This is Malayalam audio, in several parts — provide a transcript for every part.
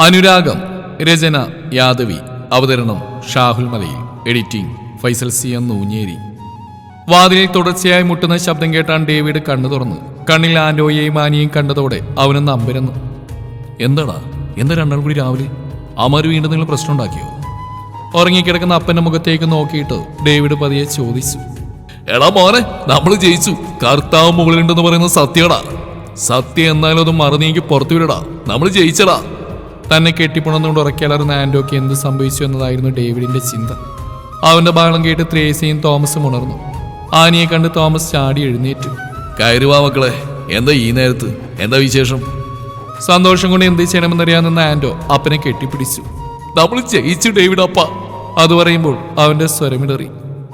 അനുരാഗം രചന യാദവി അവതരണം Shahul Malayil editing Faisal C M Nunjeri. വാതിലിൽ തുടർച്ചയായി മുട്ടുന്ന ശബ്ദം കേട്ടാൻ ഡേവിഡ് കണ്ണു തുറന്നു. കണ്ണിൽ ആൻഡോയെയും ആനിയെയും കണ്ടതോടെ അവനൊന്ന് അമ്പരന്നു. എന്താടാ? എന്താ രണ്ടാൾ കൂടി രാവിലെ? അമര് വീണ്ടും നിങ്ങൾ പ്രശ്നം ഉണ്ടാക്കിയോ? ഉറങ്ങിക്കിടക്കുന്ന അപ്പന്റെ മുഖത്തേക്ക് നോക്കിയിട്ട് ഡേവിഡ് പതിയെ ചോദിച്ചു. എടാ മോനെ നമ്മൾ ജയിച്ചു. കർത്താവ് മുകളിലുണ്ടെന്ന് പറയുന്നത് സത്യടാ. സത്യം എന്നാലും അത് മറന്നീക്ക് പുറത്തു വിടടാ നമ്മൾ ജയിച്ചടാ. തന്നെ കെട്ടിപ്പുണർന്നുകൊണ്ട് ഉറക്കിയലർന്ന ആൻഡോക്ക് എന്ത് സംഭവിച്ചു എന്നതായിരുന്നു ഡേവിഡിന്റെ ചിന്ത. അവന്റെ ബഹളം കേട്ട് ത്രേസയും തോമസും ഉണർന്നു. ആനിയെ കണ്ട് തോമസ് ചാടി എഴുന്നേറ്റു. കയറുവാ മക്കളെ എന്താ ഈ നേരത്ത്? എന്താ വിശേഷം? സന്തോഷം കൊണ്ട് എന്ത് ചെയ്യണമെന്നറിയാവുന്ന ആൻഡോ അപ്പനെ കെട്ടിപ്പിടിച്ചു. നമ്മൾ ജയിച്ചു ഡേവിഡ് അപ്പ. അത് പറയുമ്പോൾ അവന്റെ സ്വരമിടറി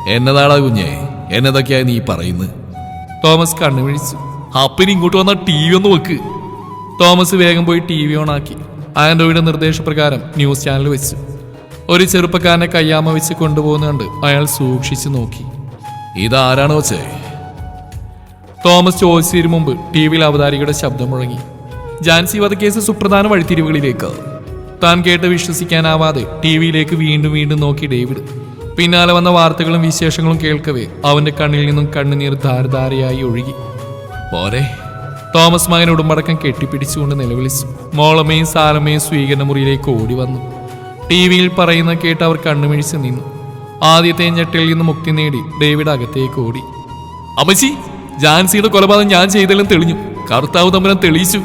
എന്നതാടാ കുഞ്ഞേ എന്നതൊക്കെയാ നീ പറയുന്നത്? തോമസ് കണ്ണുവിഴിച്ചു. അപ്പന് ഇങ്ങോട്ട് വന്ന ടി വി ഒന്ന് വെക്ക് തോമസ് വേഗം പോയി ടി വി ഓൺ ആക്കി ആൻഡോയുടെ നിർദ്ദേശപ്രകാരം ന്യൂസ് ചാനൽ വെച്ചു. ഒരു ചെറുപ്പക്കാരനെ കയ്യാമ വെച്ച് കൊണ്ടുപോകുന്നുണ്ട് അയാൾ സൂക്ഷിച്ചു നോക്കി. ഇതാരാണോ ചേ? തോമസ് ചോദിച്ചതിനു മുമ്പ് ടി വിയിൽ അവതാരികയുടെ ശബ്ദം മുഴങ്ങി. ജാൻസി വധക്കേസ് സുപ്രധാന വഴിത്തിരിവുകളിലേക്ക്. താൻ കേട്ട് വിശ്വസിക്കാനാവാതെ ടി വിയിലേക്ക് വീണ്ടും വീണ്ടും നോക്കി ഡേവിഡ്. പിന്നാലെ വന്ന വാർത്തകളും വിശേഷങ്ങളും കേൾക്കവേ അവന്റെ കണ്ണിൽ നിന്നും കണ്ണുനീർ ധാരധാരയായി ഒഴുകി. പോരെ. തോമസ് മകൻ ഉടുമ്പടക്കം കെട്ടിപ്പിടിച്ചുകൊണ്ട് നിലവിളിച്ചു മോളമ്മയും സാലമ്മയും സ്വീകരണ മുറിയിലേക്ക് ഓടി വന്നു. ടി വിയിൽ പറയുന്ന കേട്ട് അവർ കണ്ണുമിഴിച്ച് നിന്നു. ആദ്യത്തെ ഞെട്ടിൽ നിന്ന് മുക്തി നേടി ഡേവിഡ് അകത്തേക്ക് ഓടി. അമ്മച്ചി ജാൻസിയുടെ കൊലപാതകം ഞാൻ ചെയ്തെല്ലാം തെളിഞ്ഞു. കർത്താവ് തമ്പുരാൻ തെളിയിച്ചു.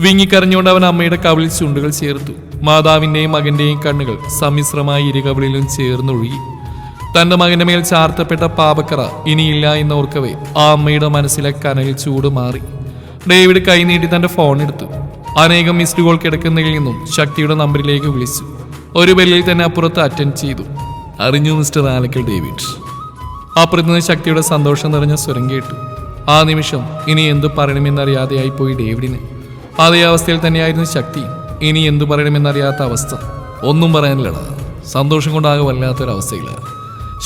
വിങ്ങിക്കരഞ്ഞുകൊണ്ട് അവൻ അമ്മയുടെ കവിളിൽ ചുണ്ടുകൾ ചേർത്തു. മാതാവിന്റെയും മകന്റെയും കണ്ണുകൾ സമ്മിശ്രമായി ഇരു കവിളിലും ചേർന്നൊഴുകി. തന്റെ മകന്റെ മേൽ ചാർത്തപ്പെട്ട പാപക്കറ ഇനിയില്ല എന്നോർക്കവേ ആ അമ്മയുടെ മനസ്സിലെ കനൽ ചൂട് മാറി ഡേവിഡ് കൈനീട്ടി തന്റെ ഫോൺ എടുത്തു. അനേകം മിസ്ഡ് കോൾ കിടക്കുന്നതിൽ നിന്നും ശക്തിയുടെ നമ്പറിലേക്ക് വിളിച്ചു. ഒരു ബെല്ലിൽ തന്നെ അപ്പുറത്ത് അറ്റൻഡ് ചെയ്തു. അറിഞ്ഞു മിസ്റ്റർ ആലക്കൽ ഡേവിഡ്. അപ്പുറത്ത് നിന്ന് ശക്തിയുടെ സന്തോഷം നിറഞ്ഞ സ്വരം കേട്ടു. ആ നിമിഷം ഇനി എന്തു പറയണമെന്നറിയാതെയായി പോയി ഡേവിഡിന്. അതേ അവസ്ഥയിൽ തന്നെയായിരുന്നു ശക്തി. ഇനി എന്തു പറയണമെന്നറിയാത്ത അവസ്ഥ. ഒന്നും പറയാനില്ല സന്തോഷം കൊണ്ടാകെ വല്ലാത്തൊരവസ്ഥയില്ല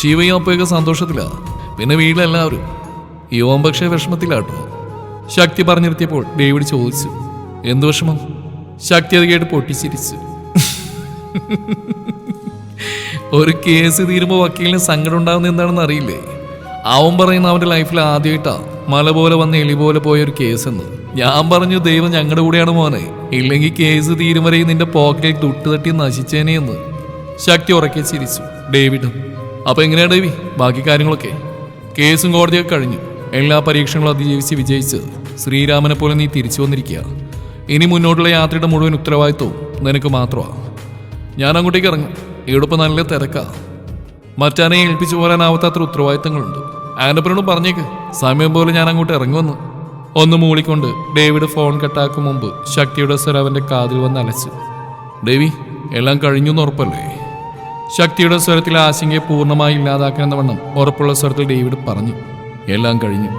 ശിവയും അപ്പയൊക്കെ സന്തോഷത്തിലാ. പിന്നെ വീട്ടിലെല്ലാവരും? യുവൻ പക്ഷേ വിഷമത്തിലാട്ടോ. ശക്തി പറഞ്ഞു നിർത്തിയപ്പോൾ ഡേവിഡ് ചോദിച്ചു എന്തു വിഷമം? ശക്തി അത് കേട്ട് പൊട്ടിച്ചിരിച്ചു. ഒരു കേസ് തീരുമ്പോൾ വക്കീലിന് സങ്കടം ഉണ്ടാകുന്ന എന്താണെന്ന് അറിയില്ലേ? അവൻ പറയുന്ന അവന്റെ ലൈഫിൽ ആദ്യമായിട്ടാ മല പോലെ വന്ന് എലി പോലെ പോയ ഒരു കേസ് എന്ന്. ഞാൻ പറഞ്ഞു ദൈവം ഞങ്ങളുടെ കൂടെയാണ് മോനെ. ഇല്ലെങ്കിൽ കേസ് തീരും വരെ നിന്റെ പോക്കറ്റിൽ തൊട്ട് തട്ടി നശിച്ചേനെ എന്ന്. ശക്തി ഉറക്കെ ചിരിച്ചു ഡേവിഡും അപ്പൊ എങ്ങനെയാ ഡേവി? ബാക്കി കാര്യങ്ങളൊക്കെ? കേസും കോടതിയൊക്കെ കഴിഞ്ഞു. എല്ലാ പരീക്ഷണങ്ങളും അതിജീവിച്ച് വിജയിച്ച് ശ്രീരാമനെ പോലെ നീ തിരിച്ചു വന്നിരിക്കുക. ഇനി മുന്നോട്ടുള്ള യാത്രയുടെ മുഴുവൻ ഉത്തരവാദിത്വവും നിനക്ക് മാത്രമാണ് ഞാൻ അങ്ങോട്ടേക്ക് ഇറങ്ങും. ഇവിടെ ഇപ്പം നല്ല തിരക്കാണ് മറ്റാനെ ഏൽപ്പിച്ചു പോരാനാവാത്ത അത്ര ഉത്തരവാദിത്തങ്ങളുണ്ട്. ആനപ്പനോട് പറഞ്ഞേക്ക്. സമയം പോലെ ഞാൻ അങ്ങോട്ട് ഇറങ്ങുമെന്ന് ഒന്ന് മൂളിക്കൊണ്ട് ഡേവിഡ് ഫോൺ കട്ടാക്കും മുമ്പ് ശക്തിയുടെ സ്വരം അവന്റെ കാതിൽ വന്ന് അലച്ചു. ഡേവി എല്ലാം കഴിഞ്ഞു എന്ന് ഉറപ്പല്ലേ? ശക്തിയുടെ സ്വരത്തിൽ ആശങ്കയെ പൂർണമായി ഇല്ലാതാക്കണമെന്ന വണ്ണം ഉറപ്പുള്ള സ്വരത്തിൽ ഡേവിഡ് പറഞ്ഞു. എല്ലാം കഴിഞ്ഞു.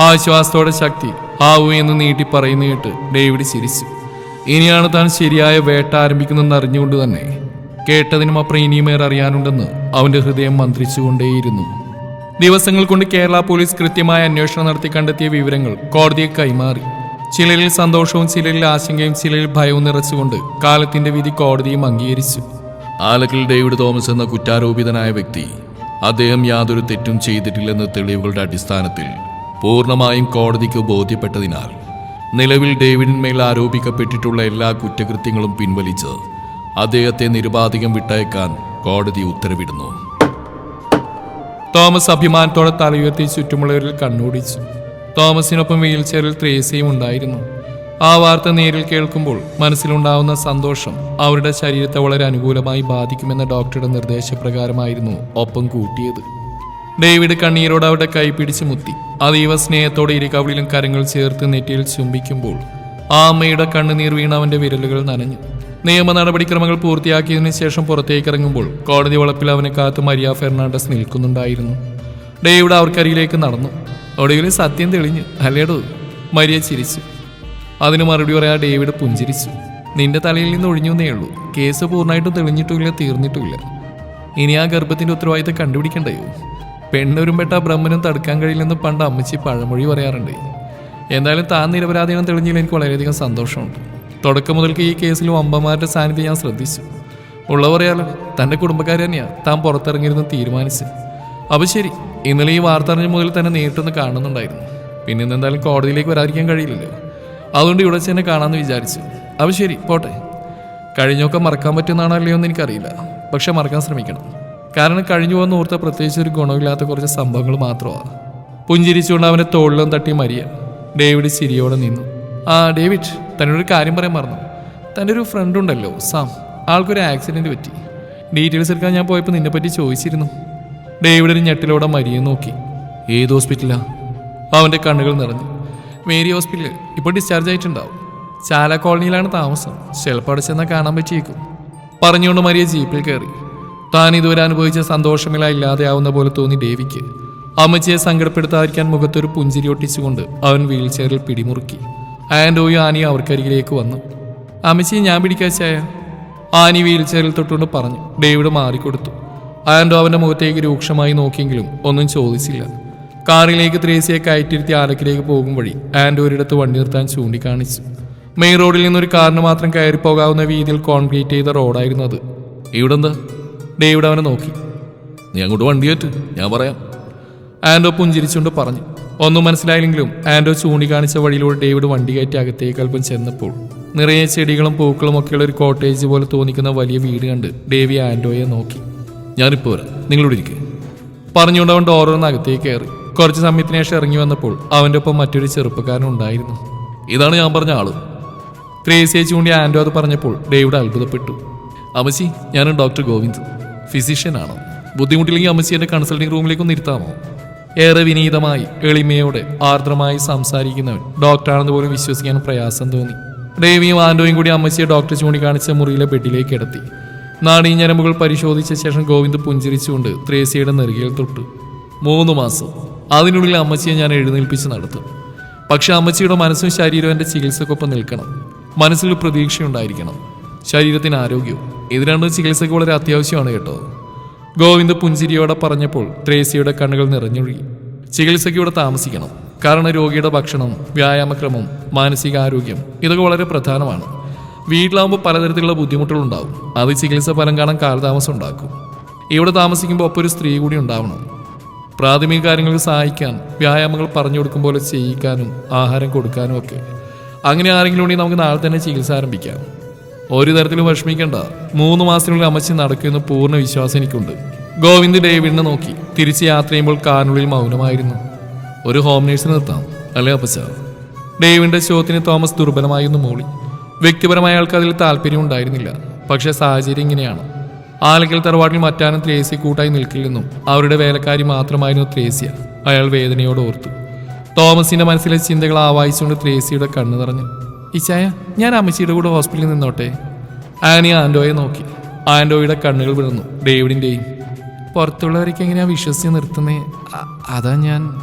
ആശ്വാസത്തോടെ ശക്തി ആവു എന്ന് നീട്ടി പറയുന്ന കേട്ട് ഡേവിഡ് ചിരിച്ചു. ഇനിയാണ് താൻ ശരിയായ വേട്ട ആരംഭിക്കുന്നതെന്ന് അറിഞ്ഞുകൊണ്ട് തന്നെ കേട്ടതിനും അപ്പുറം ഇനിയുമേറെ അറിയാനുണ്ടെന്ന് അവന്റെ ഹൃദയം മന്ത്രിച്ചുകൊണ്ടേയിരുന്നു. ദിവസങ്ങൾ കൊണ്ട് കേരള പോലീസ് കൃത്യമായ അന്വേഷണം നടത്തി കണ്ടെത്തിയ വിവരങ്ങൾ കോടതിയെ കൈമാറി. ചിലരിൽ സന്തോഷവും ചിലരിൽ ആശങ്കയും ചിലരിൽ ഭയവും നിറച്ചുകൊണ്ട് കാലത്തിന്റെ വിധി കോടതിയും അംഗീകരിച്ചു. ആലക്കിൽ ഡേവിഡ് തോമസ് എന്ന കുറ്റാരോപിതനായ വ്യക്തി അദ്ദേഹം യാതൊരു തെറ്റും ചെയ്തിട്ടില്ലെന്ന തെളിവുകളുടെ അടിസ്ഥാനത്തിൽ പൂർണമായും കോടതിക്ക് ബോധ്യപ്പെട്ടതിനാൽ നിലവിൽ ഡേവിഡിന്മേൽ ആരോപിക്കപ്പെട്ടിട്ടുള്ള എല്ലാ കുറ്റകൃത്യങ്ങളും പിൻവലിച്ച് അദ്ദേഹത്തെ നിരുപാധികം വിട്ടയക്കാൻ കോടതി ഉത്തരവിടുന്നു. തോമസ് അഭിമാനത്തോടെ തലയുയർത്തി ചുറ്റുമുള്ളവരിൽ കണ്ണോടിച്ചു തോമസിനൊപ്പം വീൽ ചെയറിൽ ത്രേസയും ഉണ്ടായിരുന്നു. ആ വാർത്ത നേരിൽ കേൾക്കുമ്പോൾ മനസ്സിലുണ്ടാവുന്ന സന്തോഷം അവരുടെ ശരീരത്തെ വളരെ അനുകൂലമായി ബാധിക്കുമെന്ന ഡോക്ടറുടെ നിർദ്ദേശപ്രകാരമായിരുന്നു ഒപ്പം കൂട്ടിയത്. ഡേവിഡ് കണ്ണീരോട് അവരുടെ കൈ പിടിച്ച് മുത്തി. അതീവ സ്നേഹത്തോടെ ഇരുകവിളിലും കരങ്ങൾ ചേർത്ത് നെറ്റിയിൽ ചുംബിക്കുമ്പോൾ ആ അമ്മയുടെ കണ്ണുനീർ വീണ അവന്റെ വിരലുകൾ നനഞ്ഞു. നിയമ നടപടിക്രമങ്ങൾ പൂർത്തിയാക്കിയതിനു ശേഷം പുറത്തേക്ക് ഇറങ്ങുമ്പോൾ കോടതി വളപ്പിൽ അവനെ കാത്ത് മരിയ ഫെർണാണ്ടസ് നിൽക്കുന്നുണ്ടായിരുന്നു. ഡേവിഡ് അവർക്കരികിലേക്ക് നടന്നു. ഒടുവിൽ സത്യം തെളിഞ്ഞു അല്ലേടോ? മരിയ ചിരിച്ചു. അതിന് മറുപടി പറയാ ഡേവിഡ് പുഞ്ചിരിച്ചു. നിന്റെ തലയിൽ നിന്ന് ഒഴിഞ്ഞേ ഉള്ളൂ. കേസ് പൂർണമായിട്ടും തെളിഞ്ഞിട്ടുമില്ല തീർന്നിട്ടുമില്ല. ഇനി ആ ഗർഭത്തിന്റെ ഉത്തരവാദിത്തം കണ്ടുപിടിക്കണ്ടയോ? പെണ്ണൊരുമ്പെട്ട ബ്രഹ്മനും തടുക്കാൻ കഴിയില്ലെന്ന് പണ്ട് അമ്മച്ചി പഴമൊഴി പറയാറുണ്ട്. എന്തായാലും താൻ നിരപരാധീനം തെളിഞ്ഞതിൽ എനിക്ക് വളരെയധികം സന്തോഷമുണ്ട്. തുടക്കം മുതൽക്ക് ഈ കേസിൽ അമ്പമാരുടെ സാന്നിധ്യം ഞാൻ ശ്രദ്ധിച്ചു. ഉള്ള പറയാലോ തന്റെ കുടുംബക്കാർ തന്നെയാണ് താൻ പുറത്തിറങ്ങിയിരുന്ന് തീരുമാനിച്ച് അപ്പോൾ ശരി ഇന്നലെ ഈ വാർത്ത അറിഞ്ഞ മുതൽ തന്നെ നേരിട്ടൊന്ന് കാണുന്നുണ്ടായിരുന്നു. പിന്നെ ഇന്ന് എന്തായാലും കോടതിയിലേക്ക് വരാതിരിക്കാൻ കഴിയില്ലല്ലോ. അതുകൊണ്ട് ഇവിടെ വെച്ച് കാണാമെന്ന് വിചാരിച്ചു. അപ്പോൾ ശരി പോട്ടെ. കഴിഞ്ഞൊക്കെ മറക്കാൻ പറ്റുന്നതാണോ അല്ലയോ എന്ന് എനിക്കറിയില്ല. പക്ഷെ മറക്കാൻ ശ്രമിക്കണം. കാരണം കഴിഞ്ഞു പോകുന്ന ഓർത്ത പ്രത്യേകിച്ച് ഒരു ഗുണമില്ലാത്ത കുറച്ച് സംഭവങ്ങൾ മാത്രമാണ് പുഞ്ചിരിച്ചുകൊണ്ട് അവന്റെ തോളിലും തട്ടി മരിയ. ഡേവിഡ് ചിരിയോടെ നിന്നു. ആ ഡേവിഡ് തന്നോടൊരു കാര്യം പറയാൻ മറന്നു. തന്റെ ഒരു ഫ്രണ്ട് ഉണ്ടല്ലോ സാം. ആൾക്കൊരു ആക്സിഡന്റ് പറ്റി. ഡീറ്റെയിൽസ് എടുക്കാൻ ഞാൻ പോയപ്പോൾ നിന്നെപ്പറ്റി ചോദിച്ചിരുന്നു. ഡേവിഡ് ഒരു ഞെട്ടിലോടെ മരിയെ നോക്കി. ഏത് ഹോസ്പിറ്റലാണ് അവന്റെ കണ്ണുകൾ നിറഞ്ഞു. മേരി ഹോസ്പിറ്റലിൽ ഇപ്പോൾ ഡിസ്ചാർജ് ആയിട്ടുണ്ടാവും. ചാല കോളനിയിലാണ് താമസം. ചിലപ്പോൾ അവിടെ ചെന്നാൽ കാണാൻ പറ്റിയേക്കും. പറഞ്ഞുകൊണ്ട് മരിയ ജീപ്പിൽ കയറി. താൻ ഇതുവരെ അനുഭവിച്ച സന്തോഷമില്ല ഇല്ലാതെയാവുന്ന പോലെ തോന്നി ദേവിക്ക്. അമ്മച്ചിയെ സങ്കടപ്പെടുത്താതിരിക്കാൻ മുഖത്തൊരു പുഞ്ചിരി ഒട്ടിച്ചുകൊണ്ട് അവൻ വീൽ ചെയറിൽ പിടിമുറുക്കി. ആൻഡോയും ആനിയും അവർക്കരികിലേക്ക് വന്നു. അമ്മച്ചിയെ ഞാൻ പിടിക്കാച്ചായ ആനി വീൽ ചെയറിൽ തൊട്ടുകൊണ്ട് പറഞ്ഞു. ഡേവിഡ് മാറിക്കൊടുത്തു. ആൻഡോ അവന്റെ മുഖത്തേക്ക് രൂക്ഷമായി നോക്കിയെങ്കിലും ഒന്നും ചോദിച്ചില്ല. കാറിലേക്ക് ത്രേസിയെ കയറ്റിരുത്തി ആലക്കിലേക്ക് പോകും വഴി. ആൻഡോ ഒരിടത്ത് വണ്ടി നിർത്താൻ ചൂണ്ടിക്കാണിച്ചു. മെയിൻ റോഡിൽ നിന്നൊരു കാറിന് മാത്രം കയറി പോകാവുന്ന രീതിയിൽ കോൺക്രീറ്റ് ചെയ്ത റോഡായിരുന്നു അത്. ഇവിടെ എന്താ ഡേവിഡ് അവനെ നോക്കി. നീ അങ്ങോട്ട് വണ്ടി കയറ്റ് ഞാൻ പറയാം. ആൻഡോ പുഞ്ചിരിച്ചുകൊണ്ട് പറഞ്ഞു. ഒന്നും മനസ്സിലായില്ലെങ്കിലും ആൻഡോ ചൂണ്ടിക്കാണിച്ച വഴിയിലൂടെ ഡേവിഡ് വണ്ടി കയറ്റി അകത്തേക്ക് അല്പം ചെന്നപ്പോൾ നിറയെ ചെടികളും പൂക്കളും ഒക്കെയുള്ള ഒരു കോട്ടേജ് പോലെ തോന്നിക്കുന്ന വലിയ വീട് കണ്ട് ഡേവി ആൻഡോയെ നോക്കി. ഞാനിപ്പോൾ വരാം. നിങ്ങളോട് ഇരിക്കുക പറഞ്ഞുകൊണ്ട് അവൻ ഡോറിന്ന് അകത്തേക്ക് കയറി. കുറച്ച് സമയത്തിന് ശേഷം ഇറങ്ങി വന്നപ്പോൾ അവന്റെ ഒപ്പം മറ്റൊരു ചെറുപ്പക്കാരൻ ഉണ്ടായിരുന്നു. ഇതാണ് ഞാൻ പറഞ്ഞ ആൾ. ത്രേസിയെ ചൂണ്ടി ആൻഡോ അത് പറഞ്ഞപ്പോൾ ഡേവിഡ് അത്ഭുതപ്പെട്ടു. അമസി ഞാൻ ഡോക്ടർ ഗോവിന്ദ്. ഫിസിഷ്യനാണ് ബുദ്ധിമുട്ടില്ലെങ്കിൽ അമസി എന്റെ കൺസൾട്ടിംഗ് റൂമിലേക്ക് ഇരുത്താമോ? ഏറെ വിനീതമായി എളിമയോടെ ആർദ്രമായി സംസാരിക്കുന്നവൻ ഡോക്ടറാണെന്ന് പോലും വിശ്വസിക്കാൻ പ്രയാസം തോന്നി. ഡേവിയും ആൻഡോയും കൂടി അമ്മച്ചിയെ ഡോക്ടർ ചൂണ്ടിക്കാണിച്ച മുറിയിലെ ബെഡിലേക്ക് കിടത്തി. നാടീ ഞരമ്പുകൾ പരിശോധിച്ച ശേഷം ഗോവിന്ദ് പുഞ്ചിരിച്ചുകൊണ്ട് ത്രേസിയുടെ നെറുകയിൽ തൊട്ടു. മൂന്ന് മാസം. അതിനുള്ളിൽ അമ്മച്ചിയെ ഞാൻ എഴുന്നേൽപ്പിച്ച് നടത്തും. പക്ഷെ അമ്മച്ചിയുടെ മനസ്സും ശരീരവും എന്റെ ചികിത്സക്കൊപ്പം നിൽക്കണം. മനസ്സിൽ പ്രതീക്ഷയുണ്ടായിരിക്കണം. ശരീരത്തിന് ആരോഗ്യവും. ഇത് രണ്ടും ചികിത്സയ്ക്ക് വളരെ അത്യാവശ്യമാണ് കേട്ടോ. ഗോവിന്ദ് പുഞ്ചിരിയോടെ പറഞ്ഞപ്പോൾ ത്രേസിയുടെ കണ്ണുകൾ നിറഞ്ഞൊഴുകി. ചികിത്സയ്ക്ക് ഇവിടെ താമസിക്കണം. കാരണം രോഗിയുടെ ഭക്ഷണം വ്യായാമക്രമം മാനസികാരോഗ്യം ഇതൊക്കെ വളരെ പ്രധാനമാണ്. വീട്ടിലാവുമ്പോൾ പലതരത്തിലുള്ള ബുദ്ധിമുട്ടുകളുണ്ടാവും. അത് ചികിത്സ ഫലം കാണാൻ കാലതാമസം ഉണ്ടാക്കും. ഇവിടെ താമസിക്കുമ്പോൾ ഒപ്പം ഒരു സ്ത്രീ കൂടി ഉണ്ടാവണം. പ്രാഥമിക കാര്യങ്ങൾക്ക് സഹായിക്കാൻ വ്യായാമങ്ങൾ പറഞ്ഞു കൊടുക്കും പോലെ ചെയ്യിക്കാനും ആഹാരം കൊടുക്കാനും ഒക്കെ. അങ്ങനെ ആരെങ്കിലും ഉണ്ടെങ്കിൽ നമുക്ക് നാളെ തന്നെ ചികിത്സ ആരംഭിക്കാം. ഒരു തരത്തിലും വിഷമിക്കേണ്ട. മൂന്ന് മാസത്തിനുള്ളിൽ അമ്മച്ചി നടക്കുമെന്ന് പൂർണ വിശ്വാസം എനിക്കുണ്ട്. ഗോവിന്ദ് ഡേവിഡിനെ നോക്കി തിരിച്ച് യാത്ര ചെയ്യുമ്പോൾ കാറിനുള്ളിൽ മൗനമായിരുന്നു. ഒരു ഹോം നേഴ്സിനെ നിർത്താം അല്ലേ അപ്പച്ച? ഡേവിഡിന്റെ ചോദ്യത്തിന് തോമസ് ദുർബലമായി ഒന്ന് മൂളി. വ്യക്തിപരമായ ആൾക്ക് അതിൽ താല്പര്യം ഉണ്ടായിരുന്നില്ല പക്ഷേ സാഹചര്യം ഇങ്ങനെയാണ്. ആലക്കൽ തറവാട്ടിൽ മറ്റാനും ത്രേസ്യ കൂട്ടായി നിൽക്കില്ലെന്നും അവരുടെ വേലക്കാരി മാത്രമായിരുന്നു ത്രേസ്യ. അയാൾ വേദനയോട് ഓർത്തു. തോമസിന്റെ മനസ്സിലെ ചിന്തകൾ ആവാഹിച്ചുകൊണ്ട് ത്രേസ്യയുടെ കണ്ണു നിറഞ്ഞു. ഇച്ചായ ഞാൻ അമ്മച്ചിയുടെ കൂടെ ഹോസ്പിറ്റലിൽ നിന്നോട്ടെ? ആനി ആൻഡോയെ നോക്കി. ആൻഡോയുടെ കണ്ണുകൾ വിടുന്നു ഡേവിഡിന്റെയും പുറത്തുള്ളവരൊക്കെ എങ്ങനെയാ വിശ്വസിച്ച് നിർത്തുന്നേ? അതാ ഞാൻ.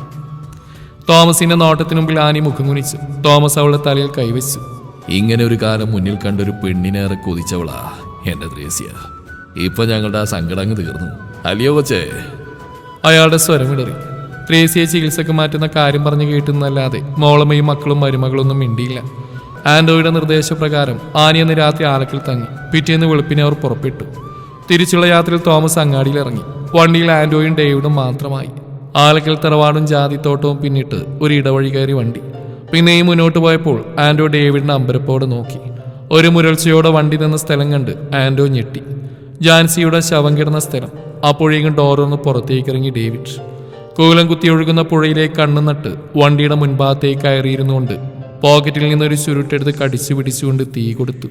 തോമസിന്റെ നോട്ടത്തിന് മുമ്പിൽ ആനി മുഖം കുനിച്ചു. തോമസ് അവളുടെ തലയിൽ കൈവച്ചു. ഇങ്ങനെ ഒരു കാലം മുന്നിൽ കണ്ടൊരു പെണ്ണിനേറെ കൊതിച്ചവളാ എന്റെ ത്രേസ്യ. ഇപ്പൊ ഞങ്ങളുടെ ആ സങ്കടം അങ്ങ് തീർന്നു. അല്ലയോ കൊച്ചേ? അയാളുടെ സ്വരമിടറി ത്രേസിയെ ചികിത്സക്ക് മാറ്റുന്ന കാര്യം പറഞ്ഞു കേട്ടുന്നല്ലാതെ മോളമ്മയും മക്കളും മരുമകളൊന്നും മിണ്ടിയില്ല. ആൻഡോയുടെ നിർദ്ദേശപ്രകാരം ആനി അന്ന് രാത്രി ആലക്കിൽ തങ്ങി. പിറ്റേന്ന് വെളുപ്പിനെ അവർ പുറപ്പെട്ടു. തിരിച്ചുള്ള യാത്രയിൽ തോമസ് അങ്ങാടിയിൽ ഇറങ്ങി. വണ്ടിയിൽ ആൻഡോയും ഡേവിഡും മാത്രമായി. ആലക്കൽ തറവാടും ജാതിത്തോട്ടവും പിന്നിട്ട് ഒരു ഇടവഴി കയറി വണ്ടി. പിന്നെയും മുന്നോട്ട് പോയപ്പോൾ ആൻഡോ ഡേവിഡിന്റെ അമ്പരപ്പോടെ നോക്കി. ഒരു മുരൾച്ചയോടെ വണ്ടി നിന്ന സ്ഥലം കണ്ട് ആൻഡോ ഞെട്ടി. ജാൻസിയുടെ ശവം കിടന്ന സ്ഥലം. അപ്പോഴേക്കും ഡോറൊന്ന് പുറത്തേക്ക് ഇറങ്ങി ഡേവിഡ്. കൂലം കുത്തി ഒഴുകുന്ന പുഴയിലേക്ക് കണ്ണു നട്ട് വണ്ടിയുടെ മുൻഭാഗത്തേക്ക് കയറിയിരുന്നുകൊണ്ട് പോക്കറ്റിൽ നിന്നൊരു ചുരുട്ടെടുത്ത് കടിച്ചു പിടിച്ചുകൊണ്ട് തീ കൊടുത്തു.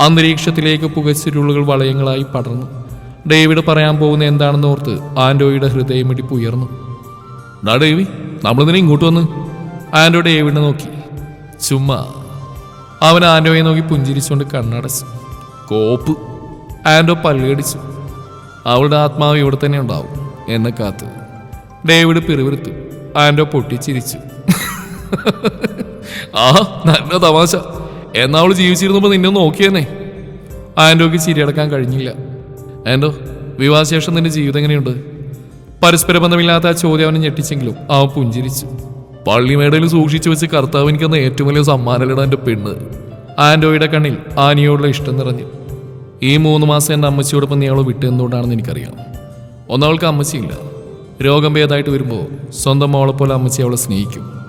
അന്തരീക്ഷത്തിലേക്ക് പുകച്ചുരുളുകൾ വളയങ്ങളായി പടർന്നു. ഡേവിഡ് പറയാൻ പോകുന്ന എന്താണെന്ന് ഓർത്ത് ആൻഡോയുടെ ഹൃദയമിടിപ്പ് ഉയർന്നു. ഡാ നമ്മൾ നമ്മളിതിനെ ഇങ്ങോട്ട് വന്ന്. ആൻഡോ ഡേവിഡിനെ നോക്കി. ചുമ്മാ. അവൻ ആൻഡോയെ നോക്കി പുഞ്ചിരിച്ചുകൊണ്ട് കണ്ണടച്ചു. കോപ്പ്. ആൻഡോ പല്ലുകടിച്ചു അവളുടെ ആത്മാവ് ഇവിടെ തന്നെ ഉണ്ടാവും എന്നെ കാത്ത്. ഡേവിഡ് പിറുവിരുത്തു ആൻഡോ പൊട്ടിച്ചിരിച്ചു. ആ നല്ല തമാശ. എന്നാ അവൾ ജീവിച്ചിരുന്നപ്പോൾ നിന്നെ നോക്കിയെന്നെ ആൻഡോക്ക് ചിരിയടക്കാൻ കഴിഞ്ഞില്ല. ആൻഡോ വിവാഹശേഷം നിന്റെ ജീവിതം എങ്ങനെയുണ്ട്? പരസ്പര ബന്ധമില്ലാത്ത ആ ചോദ്യം അവനെ ഞെട്ടിച്ചെങ്കിലും അവൻ പുഞ്ചിരിച്ചു. പള്ളിമേടയിൽ സൂക്ഷിച്ചു വെച്ച് കർത്താവ് എനിക്കെന്ന ഏറ്റവും വലിയ സമ്മാനമിടാൻ എന്റെ പെണ്ണ്. ആൻഡോയുടെ കണ്ണിൽ ആനിയോടുള്ള ഇഷ്ടം നിറഞ്ഞു. ഈ മൂന്ന് മാസം എന്റെ അമ്മച്ചിയോടൊപ്പം നീ അവളെ വിട്ടു എന്തുകൊണ്ടാണെന്ന് എനിക്കറിയാം. ഒന്നവൾക്ക് അമ്മച്ചിയില്ല. രോഗം ഭേദമായിട്ട് വരുമ്പോൾ സ്വന്തം മോളെ പോലെ അമ്മച്ചി അവളെ സ്നേഹിക്കും.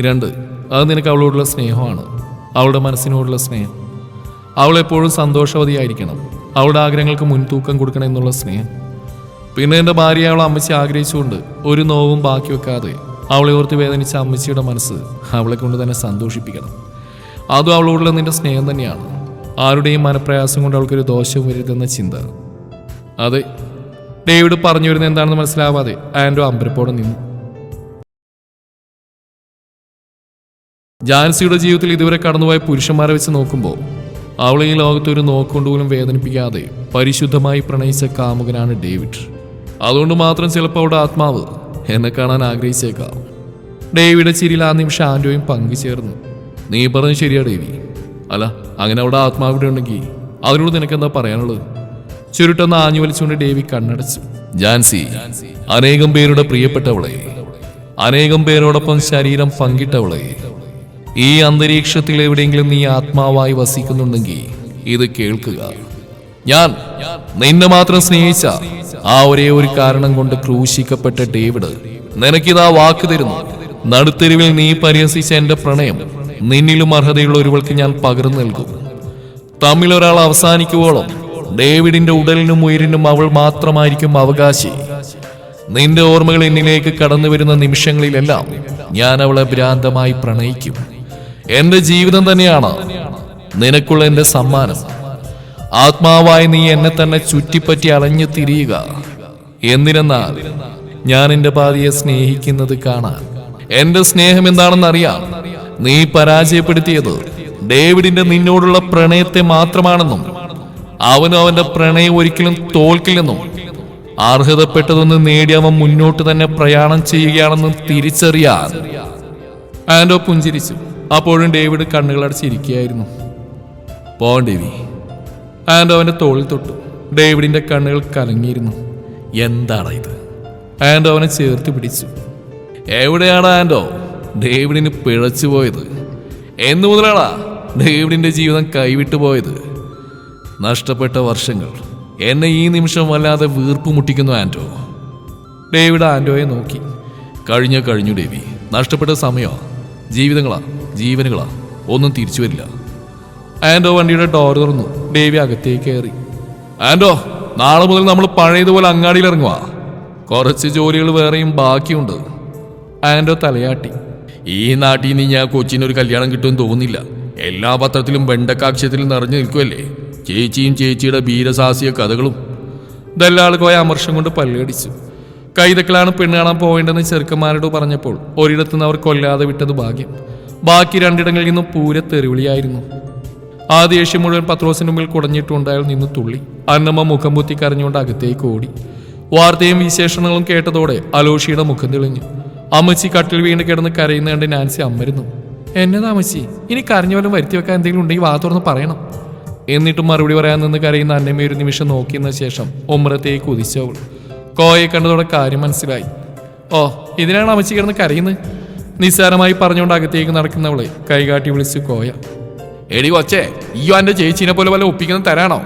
രണ്ട് അത് നിനക്ക് അവളോടുള്ള സ്നേഹമാണ്. അവളുടെ മനസ്സിനോടുള്ള സ്നേഹം. അവളെപ്പോഴും സന്തോഷവതിയായിരിക്കണം. അവളുടെ ആഗ്രഹങ്ങൾക്ക് മുൻതൂക്കം കൊടുക്കണം എന്നുള്ള സ്നേഹം. പിന്നെ എന്റെ ഭാര്യ അവളെ അമ്മച്ചി ആഗ്രഹിച്ചുകൊണ്ട് ഒരു നോവും ബാക്കി വെക്കാതെ അവളെ ഓർത്ത് വേദനിച്ച അമ്മച്ചിയുടെ മനസ്സ് അവളെ കൊണ്ട് തന്നെ സന്തോഷിപ്പിക്കണം. അതും അവളോടുള്ള നിന്റെ സ്നേഹം തന്നെയാണ്. ആരുടെയും മനപ്രയാസം കൊണ്ട് അവൾക്കൊരു ദോഷവും വരുതെന്ന ചിന്ത. അതെ ഡേവിഡ് പറഞ്ഞു വരുന്നത് എന്താണെന്ന് മനസ്സിലാവാതെ ആൻഡോ അമ്പരപ്പോടെ നിന്നു. ജാൻസിയുടെ ജീവിതത്തിൽ ഇതുവരെ കടന്നുപോയ പുരുഷന്മാരെ വെച്ച് നോക്കുമ്പോൾ അവളെ ഈ ലോകത്ത് ഒരു നോക്കൊണ്ടുപോലും വേദനിപ്പിക്കാതെ പരിശുദ്ധമായി പ്രണയിച്ച കാമുകനാണ് ഡേവിഡ്. അതുകൊണ്ട് മാത്രം ചിലപ്പോൾ അവളുടെ ആത്മാവ് എന്നെ കാണാൻ ആഗ്രഹിച്ചേക്കാം. ഡേവിഡ് ചിരിയിൽ ആ നിമിഷം ആൻഡോയും പങ്കുചേർന്നു. നീ പറഞ്ഞു ശരിയാ ഡേവി. അല്ല അങ്ങനെ അവിടെ ആത്മാവ് ഇവിടെ ഉണ്ടെങ്കിൽ അതിനോട് നിനക്ക് എന്താ പറയാനുള്ളത്? ചുരുട്ടെന്ന് ആഞ്ഞു വലിച്ചുകൊണ്ട് ഡേവി കണ്ണടച്ചു. ജാൻസി അനേകം പേരുടെ പ്രിയപ്പെട്ടവളെ അനേകം പേരോടൊപ്പം ശരീരം പങ്കിട്ടവളെ ഈ അന്തരീക്ഷത്തിൽ എവിടെയെങ്കിലും നീ ആത്മാവായി വസിക്കുന്നുണ്ടെങ്കിൽ ഇത് കേൾക്കുക. ഞാൻ നിന്നെ മാത്രം സ്നേഹിച്ച ആ ഒരേ ഒരു കാരണം കൊണ്ട് ക്രൂശിക്കപ്പെട്ട ഡേവിഡ് നിനക്കിതാ വാക്ക് തരുന്നു. നടുത്തെരുവിൽ നീ പരിഹസിച്ച എന്റെ പ്രണയം നിന്നിലും അർഹതയുള്ള ഒരുവൾക്ക് ഞാൻ പകർന്നു നൽകും. തമ്മിൽ ഒരാൾ അവസാനിക്കുവോളം ഡേവിഡിന്റെ ഉടലിനും ഉയരിനും അവൾ മാത്രമായിരിക്കും അവകാശി. നിന്റെ ഓർമ്മകൾ എന്നിലേക്ക് കടന്നു വരുന്ന നിമിഷങ്ങളിലെല്ലാം ഞാൻ അവളെ ഭ്രാന്തമായി പ്രണയിക്കും. എന്റെ ജീവിതം തന്നെയാണ് നിനക്കുള്ള എന്റെ സമ്മാനം. ആത്മാവായി നീ എന്നെ തന്നെ ചുറ്റിപ്പറ്റി അലഞ്ഞു തിരിയുക. എന്നിരുന്നാൽ ഞാൻ എന്റെ ഭാര്യയെ സ്നേഹിക്കുന്നത് കാണാൻ. എന്റെ സ്നേഹം എന്താണെന്ന് അറിയാം നീ പരാജയപ്പെടുത്തിയത്. ഡേവിഡിന്റെ നിന്നോടുള്ള പ്രണയത്തെ മാത്രമാണെന്നും അവനും അവന്റെ പ്രണയം ഒരിക്കലും തോൽക്കില്ലെന്നും അർഹതപ്പെട്ടതൊന്ന് നേടി അവൻ മുന്നോട്ട് തന്നെ പ്രയാണം ചെയ്യുകയാണെന്നും തിരിച്ചറിയാൻ. ആൻഡോ പുഞ്ചിരിച്ചു. അപ്പോഴും ഡേവിഡ് കണ്ണുകളടച്ചിരിക്കുകയായിരുന്നു പോൺ ആൻഡോ അവന്റെ തോളിൽ തൊട്ടു. ഡേവിഡിന്റെ കണ്ണുകൾ കലങ്ങിയിരുന്നു. എന്താണ് ഇത്? ആൻഡോ അവനെ ചേർത്ത് പിടിച്ചു. എവിടെയാണ് ആൻഡോ? ഡേവിഡിന് പിഴച്ചു പോയത്. എന്നു മുതലാളാ ഡേവിഡിന്റെ ജീവിതം കൈവിട്ടു പോയത്. നഷ്ടപ്പെട്ട വർഷങ്ങൾ എന്നെ ഈ നിമിഷം വല്ലാതെ വീർപ്പ് മുട്ടിക്കുന്നു ആന്റോ ഡേവിഡ് ആന്റോയെ നോക്കി. കഴിഞ്ഞ കഴിഞ്ഞു ഡേവി. നഷ്ടപ്പെട്ട സമയോ ജീവിതങ്ങളാ ജീവനുകളാ. ഒന്നും തിരിച്ചു വരില്ല. ആൻഡോ വണ്ടിയുടെ ഡോർ തുറന്നു. ഡേവി അകത്തേക്ക് കയറി. ആൻഡോ നാളെ മുതൽ നമ്മൾ പഴയതുപോലെ അങ്ങാടിയിൽ ഇറങ്ങുക കുറച്ച് ജോലികൾ വേറെയും ബാക്കിയുണ്ട്. ആൻഡോ തലയാട്ടി. ഈ നാട്ടിൽ നിന്ന് ഞാൻ കൊച്ചിനൊരു കല്യാണം കിട്ടുമെന്ന് തോന്നുന്നില്ല. എല്ലാ പത്രത്തിലും വെണ്ടക്കാക്ഷ്യത്തിലും നിറഞ്ഞു നിൽക്കുമല്ലേ ചേച്ചിയും ചേച്ചിയുടെ വീരസാഹസിക കഥകളും. ദല്ലാൾ പോയ അമർഷം കൊണ്ട് പല്ലടിച്ചു. കൈതക്കളാണ് പെണ്ണ് കാണാൻ പോവേണ്ടെന്ന് ചെറുക്കന്മാരോട് പറഞ്ഞപ്പോൾ ഒരിടത്തു നിന്ന് അവർ കൊല്ലാതെ വിട്ടത് ഭാഗ്യം. ബാക്കി രണ്ടിടങ്ങളിൽ നിന്നും പൂര തെറിവിളിയായിരുന്നു. ആ ദേഷ്യം മുഴുവൻ പത്രോസിന് മുമ്പിൽ കുടഞ്ഞിട്ടുണ്ട് അയാൾ നിന്ന് തുള്ളി. അന്നമ്മ മുഖം പൊത്തി കരഞ്ഞുകൊണ്ട് അകത്തേക്ക് ഓടി. വാർത്തയും വിശേഷണങ്ങളും കേട്ടതോടെ അലോഷിയുടെ മുഖം തെളിഞ്ഞു. അമ്മച്ചി കട്ടിൽ വീണ് കിടന്ന് കരയുന്ന കണ്ട് നാൻസി അമ്മരുന്നു. എന്നതാ അമ്മച്ചി ഇനി കരഞ്ഞ പോലും വരുത്തി വെക്കാൻ എന്തെങ്കിലും ഉണ്ടെങ്കിൽ വാ തുറന്ന് പറയണം. എന്നിട്ടും മറുപടി പറയാൻ നിന്ന് കരയുന്ന അന്നമ്മയെ ഒരു നിമിഷം നോക്കിയെന്ന ശേഷം ഉമ്രത്തേക്ക് ഉദിച്ചവൾ കോയെ കണ്ടതോടെ കാര്യം മനസ്സിലായി. ഓ ഇതിനാണ് അമ്മച്ചി കിടന്ന് കരയുന്നത്? നിസ്സാരമായി പറഞ്ഞുകൊണ്ട് അകത്തേക്ക് നടക്കുന്നവളെ കൈകാട്ടി വിളിച്ചു കോയ. എടി കൊച്ചേ ഈ എന്റെ ചേച്ചീനെ പോലെ വല്ല ഒപ്പിക്കുന്ന തരാണോ?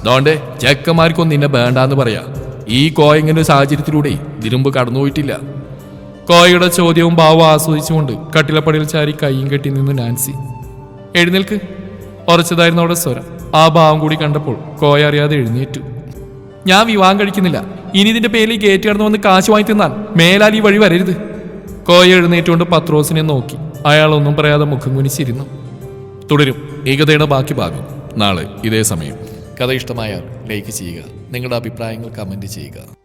അതുകൊണ്ട് ചെക്കന്മാർക്കൊന്നും നിന്നെ വേണ്ടാന്ന് പറയാ. ഈ കോയങ്ങനെ സാഹചര്യത്തിലൂടെ ഇതിനുമ്പ് കടന്നുപോയിട്ടില്ല. കോയയുടെ ചോദ്യവും ഭാവവും ആസ്വദിച്ചുകൊണ്ട് കട്ടിലപ്പടിയിൽ ചാരി കൈയും കെട്ടി നിന്ന് നാൻസി. എഴുന്നേൽക്ക്. ഉറച്ചതായിരുന്നു അവിടെ സ്വരം. ആ ഭാവം കൂടി കണ്ടപ്പോൾ കോയ അറിയാതെ എഴുന്നേറ്റു. ഞാൻ വിവാഹം കഴിക്കുന്നില്ല. ഇനി ഇതിന്റെ പേരിൽ ഗേറ്റ് കടന്നു വന്ന് കാശ് വാങ്ങി തിന്നാൽ മേലാൽ ഈ വഴി വരരുത്. കോയ എഴുന്നേറ്റുകൊണ്ട് പത്രോസിനെ നോക്കി. അയാൾ ഒന്നും പറയാതെ മുഖം കുനിച്ചിരുന്നു. തുടരും. ഈ കഥയുടെ ബാക്കി ഭാഗം. നാളെ ഇതേ സമയം. കഥ ഇഷ്ടമായാൽ ലൈക്ക് ചെയ്യുക. നിങ്ങളുടെ അഭിപ്രായങ്ങൾ കമന്റ് ചെയ്യുക.